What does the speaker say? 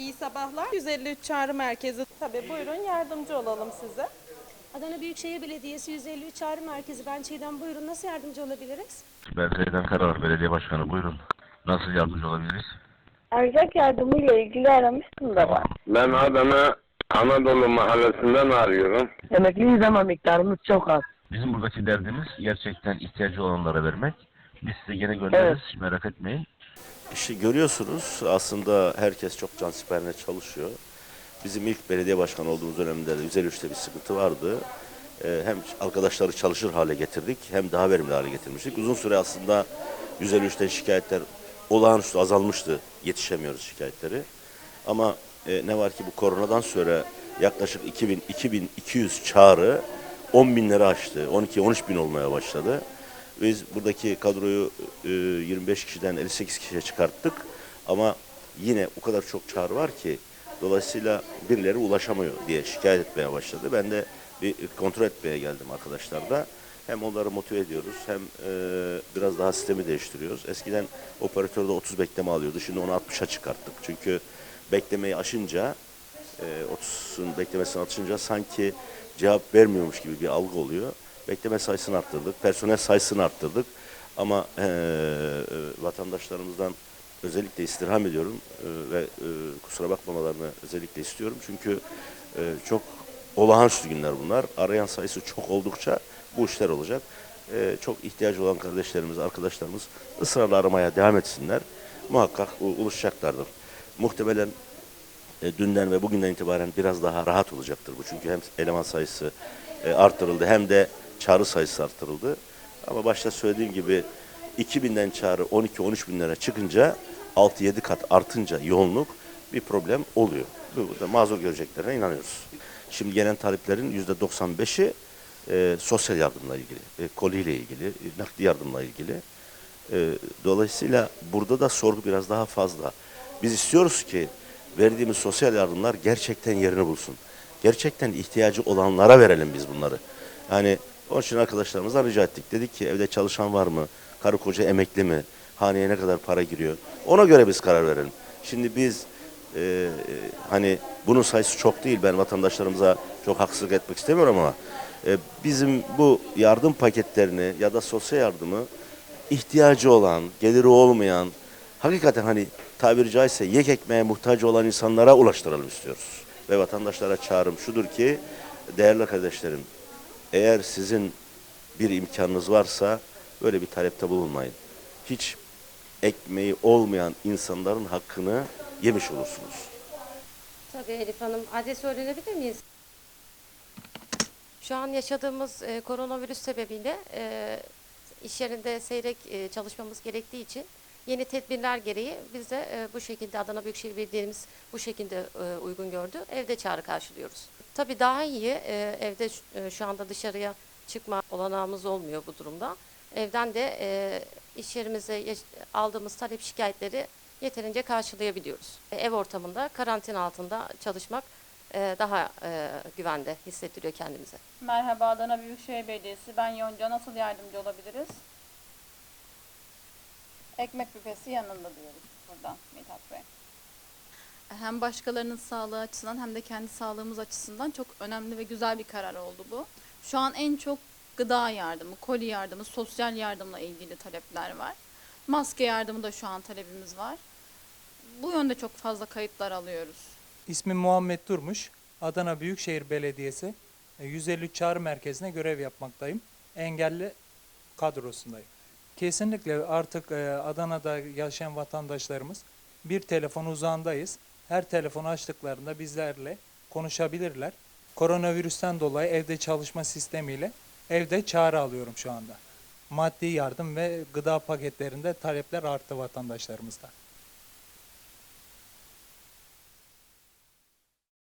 İyi sabahlar. 153 çağrı merkezi. Tabii buyurun yardımcı olalım size. Adana Büyükşehir Belediyesi 153 Çağrı Merkezi. Ben Çiğdem buyurun nasıl yardımcı olabiliriz? Ben Zeydan Karar, belediye başkanı. Buyurun. Nasıl yardımcı olabiliriz? Erzak yardımıyla ilgili aramıştım da ben. Ben Adana Anadolu Mahallesi'nden arıyorum. Emekliyiz ama miktarımız çok az. Bizim buradaki derdimiz gerçekten ihtiyacı olanlara vermek. Biz size gene göndeririz. Merak etmeyin. İşte görüyorsunuz aslında herkes çok cansiperine çalışıyor. Bizim ilk belediye başkanı olduğumuz dönemde de 153'te bir sıkıntı vardı. Ee, hem arkadaşları çalışır hale getirdik hem daha verimli hale getirmiştik. Uzun süre aslında 153'ten şikayetler olağanüstü azalmıştı. Yetişemiyoruz şikayetleri. Ama e, ne var ki bu koronadan sonra yaklaşık 2000 2200 çağrı 10 binleri aştı. 12-13 bin olmaya başladı. Biz buradaki kadroyu e, 25 kişiden 58 kişiye çıkarttık. Ama yine o kadar çok çağrı var ki dolayısıyla birileri ulaşamıyor diye şikayet etmeye başladı. Ben de bir kontrol etmeye geldim arkadaşlarla. Hem onları motive ediyoruz hem e, biraz daha sistemi değiştiriyoruz. Eskiden operatörde 30 bekleme alıyordu. Şimdi onu 60'a çıkarttık. Çünkü beklemeyi aşınca e, 30'un beklemesini atınca sanki cevap vermiyormuş gibi bir algı oluyor. Bekleme sayısını arttırdık, personel sayısını arttırdık. Ama e, vatandaşlarımızdan özellikle istirham ediyorum e, ve e, kusura bakmamalarını özellikle istiyorum. Çünkü e, çok olağanüstü günler bunlar. Arayan sayısı çok oldukça bu işler olacak. E, çok ihtiyacı olan kardeşlerimiz, arkadaşlarımız ısrarla aramaya devam etsinler. Muhakkak ulaşacaklardır. Muhtemelen e, dünden ve bugünden itibaren biraz daha rahat olacaktır bu. Çünkü hem eleman sayısı e, arttırıldı hem de çağrı sayısı arttırıldı. Ama başta söylediğim gibi 2000'den çağrı 12-13 binlere çıkınca 6-7 kat artınca yoğunluk bir problem oluyor. Bu da mazur göreceklerine inanıyoruz. Şimdi gelen taleplerin %95'i e, sosyal yardımla ilgili, e, koliyle ilgili, e, nakdi yardımla ilgili. E, dolayısıyla burada da sorgu biraz daha fazla. Biz istiyoruz ki verdiğimiz sosyal yardımlar gerçekten yerini bulsun. Gerçekten ihtiyacı olanlara verelim biz bunları. Yani onun için arkadaşlarımızdan rica ettik. Dedik ki evde çalışan var mı? Karı koca emekli mi? Haneye ne kadar para giriyor? Ona göre biz karar verelim. Şimdi biz e, e, hani bunun sayısı çok değil. Ben vatandaşlarımıza çok haksızlık etmek istemiyorum ama e, bizim bu yardım paketlerini ya da sosyal yardımı ihtiyacı olan, geliri olmayan, hakikaten hani tabiri caizse yek ekmeğe muhtaç olan insanlara ulaştıralım istiyoruz. Ve vatandaşlara çağrım şudur ki, değerli kardeşlerim, eğer sizin bir imkanınız varsa böyle bir talepte bulunmayın. Hiç ekmeği olmayan insanların hakkını yemiş olursunuz. Tabii Elif Hanım. Adresi öğrenebilir miyiz? Şu an yaşadığımız e, koronavirüs sebebiyle e, iş yerinde seyrek e, çalışmamız gerektiği için yeni tedbirler gereği biz de e, bu şekilde Adana Büyükşehir Belediye'miz bu şekilde e, uygun gördü. Evde çağrı karşılıyoruz. Tabii daha iyi e, evde e, şu anda dışarıya çıkma olanağımız olmuyor bu durumda. Evden de e, iş yerimize aldığımız talep şikayetleri yeterince karşılayabiliyoruz. E, Ev ortamında karantina altında çalışmak e, daha e, güvende hissettiriyor kendimize. Merhaba Adana Büyükşehir Belediyesi. Ben Yonca. Nasıl yardımcı olabiliriz? Ekmek büfesi yanında diyoruz buradan Mithat Bey. Hem başkalarının sağlığı açısından hem de kendi sağlığımız açısından çok önemli ve güzel bir karar oldu bu. Şu an en çok gıda yardımı, koli yardımı, sosyal yardımla ilgili talepler var. Maske yardımı da şu an talebimiz var. Bu yönde çok fazla kayıtlar alıyoruz. İsmim Muhammed Durmuş. Adana Büyükşehir Belediyesi e, 153 Çağrı Merkezi'ne görev yapmaktayım. Engelli kadrosundayım. Kesinlikle artık e, Adana'da yaşayan vatandaşlarımız bir telefon uzağındayız. Her telefonu açtıklarında bizlerle konuşabilirler. Koronavirüsten dolayı evde çalışma sistemiyle evde çağrı alıyorum şu anda. Maddi yardım ve gıda paketlerinde talepler arttı vatandaşlarımızda.